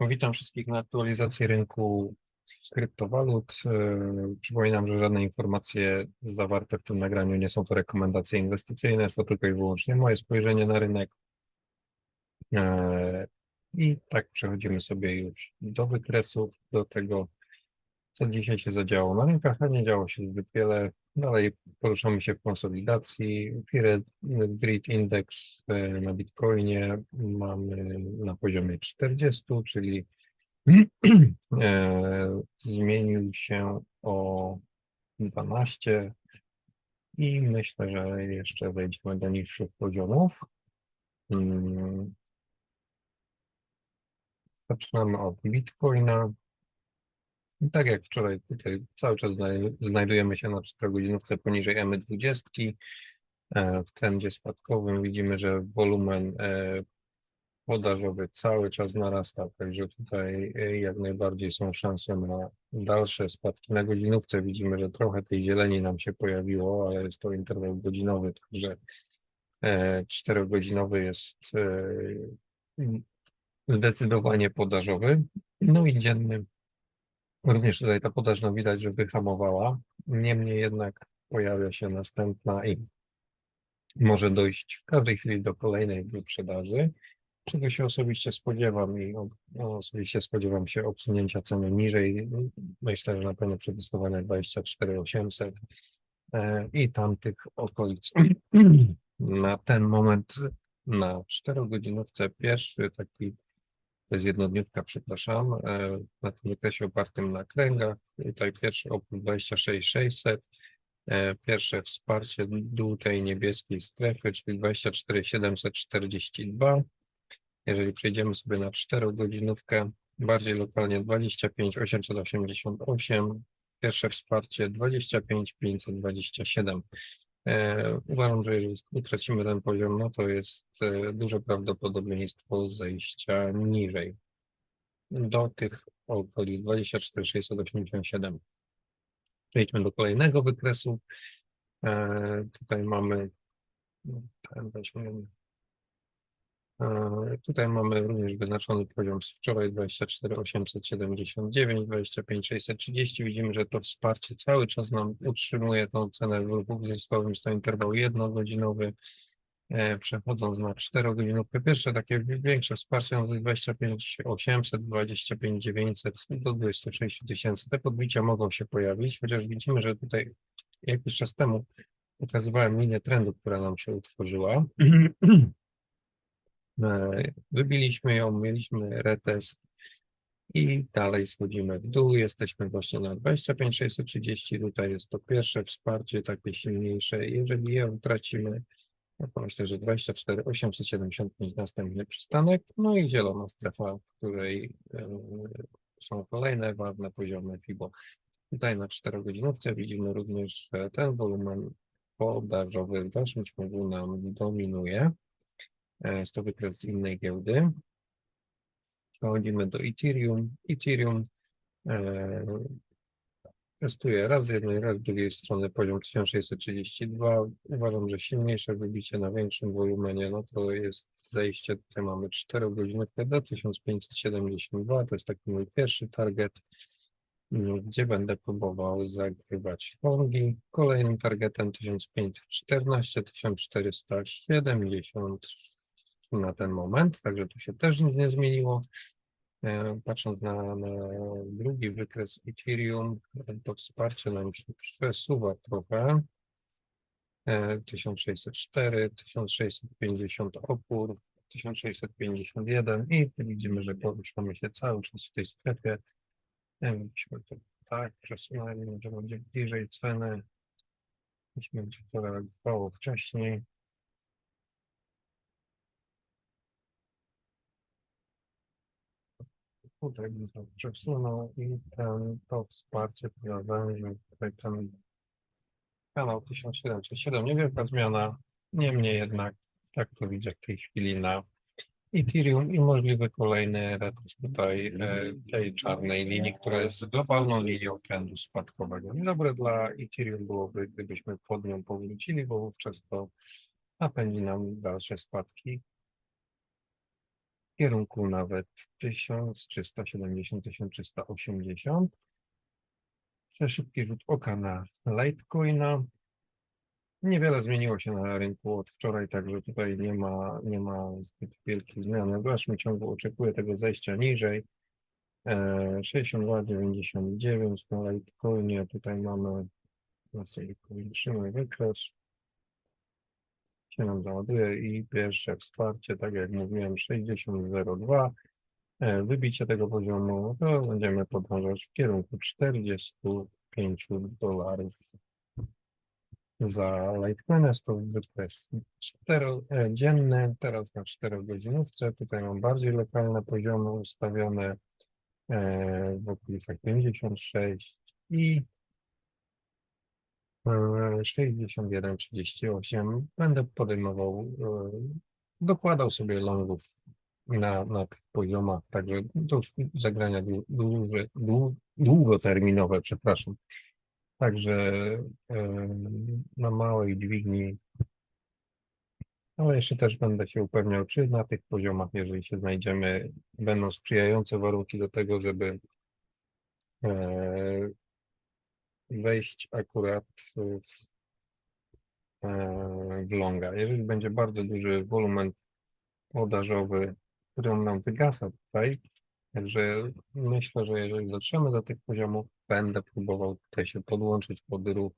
Witam wszystkich na aktualizacji rynku kryptowalut. E, Przypominam, że żadne informacje zawarte w tym nagraniu nie są to rekomendacje inwestycyjne, jest to tylko i wyłącznie moje spojrzenie na rynek. E, I tak przechodzimy sobie już do wykresów, do tego, co dzisiaj się zadziało na rynkach, a nie działo się zbyt wiele. Dalej poruszamy się w konsolidacji. Fear Grid Index e, na Bitcoinie mamy na poziomie 40, czyli e, zmienił się o 12 i myślę, że jeszcze wejdziemy do niższych poziomów. Mm. Zaczynamy od Bitcoina. Tak jak wczoraj, tutaj cały czas znaj- znajdujemy się na 4 godzinówce poniżej M20. E, W trendzie spadkowym widzimy, że wolumen e, podażowy cały czas narasta, także tutaj e, jak najbardziej są szanse na dalsze spadki. Na godzinówce widzimy, że trochę tej zieleni nam się pojawiło, ale jest to interwał godzinowy, także czterogodzinowy jest zdecydowanie podażowy. No i dzienny Również tutaj ta podaż no widać, że wyhamowała. Niemniej jednak pojawia się następna i może dojść w każdej chwili do kolejnej wyprzedaży, czego się osobiście spodziewam i no, osobiście spodziewam się obsunięcia ceny niżej. Myślę, że na pewno przetestowania 24 800 e, i tamtych okolic. Na ten moment na 4-godzinówce pierwszy taki to jest jednodniówka, przepraszam, e, na tym wykresie opartym na kręgach. Tutaj pierwszy opór 26600, e, pierwsze wsparcie dół tej niebieskiej strefy, czyli 24742. Jeżeli przejdziemy sobie na 4-godzinówkę, bardziej lokalnie 25888, pierwsze wsparcie 25527. E, Uważam, że jeżeli utracimy ten poziom, no to jest e, duże prawdopodobieństwo zejścia niżej do tych okolic 24687. Przejdźmy do kolejnego wykresu. E, Tutaj mamy no. E, Tutaj mamy również wyznaczony poziom z wczoraj 24879, 25630. Widzimy, że to wsparcie cały czas nam utrzymuje tą cenę w ruchu wzrostowym. Jest to interwał jednogodzinowy. E, Przechodząc na 4-godzinówkę, pierwsze takie większe wsparcie no to jest 25800, 25900 do 26 tysięcy. Te podbicia mogą się pojawić, chociaż widzimy, że tutaj jakiś czas temu pokazywałem linię trendu, która nam się utworzyła. E, Wybiliśmy ją, mieliśmy retest i dalej schodzimy w dół. Jesteśmy właśnie na 25630. Tutaj jest to pierwsze wsparcie, takie silniejsze. Jeżeli je utracimy, no to myślę, że 24875 następny przystanek. No i zielona strefa, w której e, są kolejne ważne poziomy FIBO. Tutaj na 4 godzinówce widzimy również, że ten wolumen podażowy w dalszym ciągu nam dominuje. Jest to wykres z innej giełdy. Przechodzimy do Ethereum. Ethereum e, testuje raz z jednej, raz z drugiej strony poziom 1632. Uważam, że silniejsze wybicie na większym wolumenie, no to jest zejście, tutaj mamy 4 godziny do 1572, to jest taki mój pierwszy target, mm, gdzie będę próbował zagrywać longi. Kolejnym targetem 1514, 1470 na ten moment, także tu się też nic nie zmieniło. E, Patrząc na, na drugi wykres Ethereum, e, to wsparcie nam się przesuwa trochę. E, 1604, 1650 opór, 1651 i widzimy, że poruszamy się cały czas w tej strefie. Nie wiem, byśmy to tak przesunęli, że będzie bliżej ceny. Myśmy będzie to reagowało wcześniej. To przesunął i ten, to wsparcie zawężył tutaj ten kanał 1707. Niewielka zmiana, niemniej jednak tak to widzę w tej chwili na Ethereum i możliwy kolejny retest tutaj e, tej czarnej linii, która jest globalną linią trendu spadkowego. Niedobre dla Ethereum byłoby, gdybyśmy pod nią powrócili, bo wówczas to napędzi nam dalsze spadki. Kierunku nawet 1370-1380. Jeszcze szybki rzut oka na Litecoina. Niewiele zmieniło się na rynku od wczoraj, także tutaj nie ma, nie ma zbyt wielkich zmian. Dalszym ciągu oczekuję tego zejścia niżej. E, 62,99 na Litecoinie. Tutaj mamy na sobie powiększymy wykres. Się nam załaduje i pierwsze wsparcie, tak jak mówiłem, 60,02. E, Wybicie tego poziomu, to będziemy podążać w kierunku 45 dolarów za Litecoina. Jest to wykres czterodzienny, teraz na 4 godzinówce. Tutaj mam bardziej lokalne poziomy ustawione e, w okolicach 56 i e, 61-38. Będę podejmował, e, dokładał sobie longów na, na poziomach, także to zagrania dłu- duże, dłu- długoterminowe, przepraszam. Także e, na małej dźwigni, ale jeszcze też będę się upewniał, czy na tych poziomach, jeżeli się znajdziemy, będą sprzyjające warunki do tego, żeby e, wejść akurat w, e, w longa. Jeżeli będzie bardzo duży wolumen podażowy, który on nam wygasa tutaj, także myślę, że jeżeli dotrzemy do tych poziomów, będę próbował tutaj się podłączyć pod ruch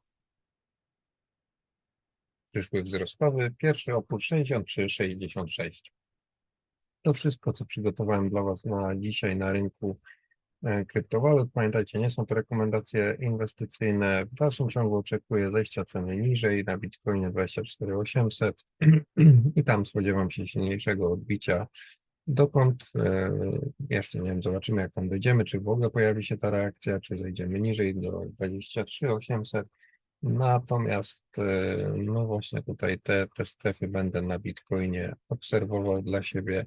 przyszły wzrostowy. Pierwszy opór 63,66. To wszystko, co przygotowałem dla Was na dzisiaj na rynku kryptowalut. Pamiętajcie, nie są to rekomendacje inwestycyjne. W dalszym ciągu oczekuję zejścia ceny niżej na Bitcoinie 24800 i tam spodziewam się silniejszego odbicia. Dokąd? E, jeszcze nie wiem, zobaczymy jak tam dojdziemy, czy w ogóle pojawi się ta reakcja, czy zejdziemy niżej do 23800. Natomiast e, no właśnie tutaj te, te strefy będę na Bitcoinie obserwował dla siebie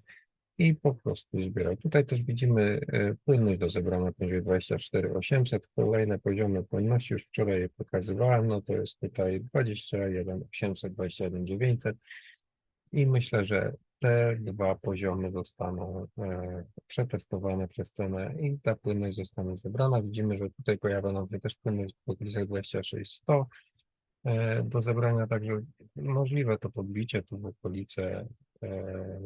i po prostu zbierał. Tutaj też widzimy e, płynność do zebrania poniżej 24800. Kolejne poziomy płynności już wczoraj je pokazywałem, no to jest tutaj 21800, 21900 i myślę, że te dwa poziomy zostaną e, przetestowane przez cenę i ta płynność zostanie zebrana. Widzimy, że tutaj pojawia nam się też płynność w okolicach 26100 e, do zebrania, także możliwe to podbicie tu w okolice e,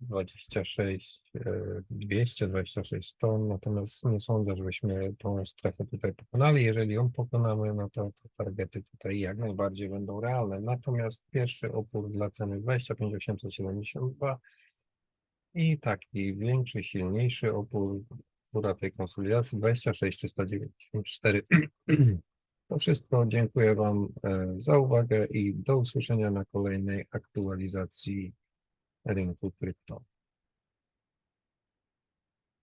26 e, 200, 26 ton, natomiast nie sądzę, żebyśmy tą strefę tutaj pokonali. Jeżeli ją pokonamy, no to, to targety tutaj jak najbardziej będą realne. Natomiast pierwszy opór dla ceny 25 872 i taki większy, silniejszy opór, góra tej konsolidacji 26 394. To wszystko. Dziękuję Wam e, za uwagę i do usłyszenia na kolejnej aktualizacji rynku krypto.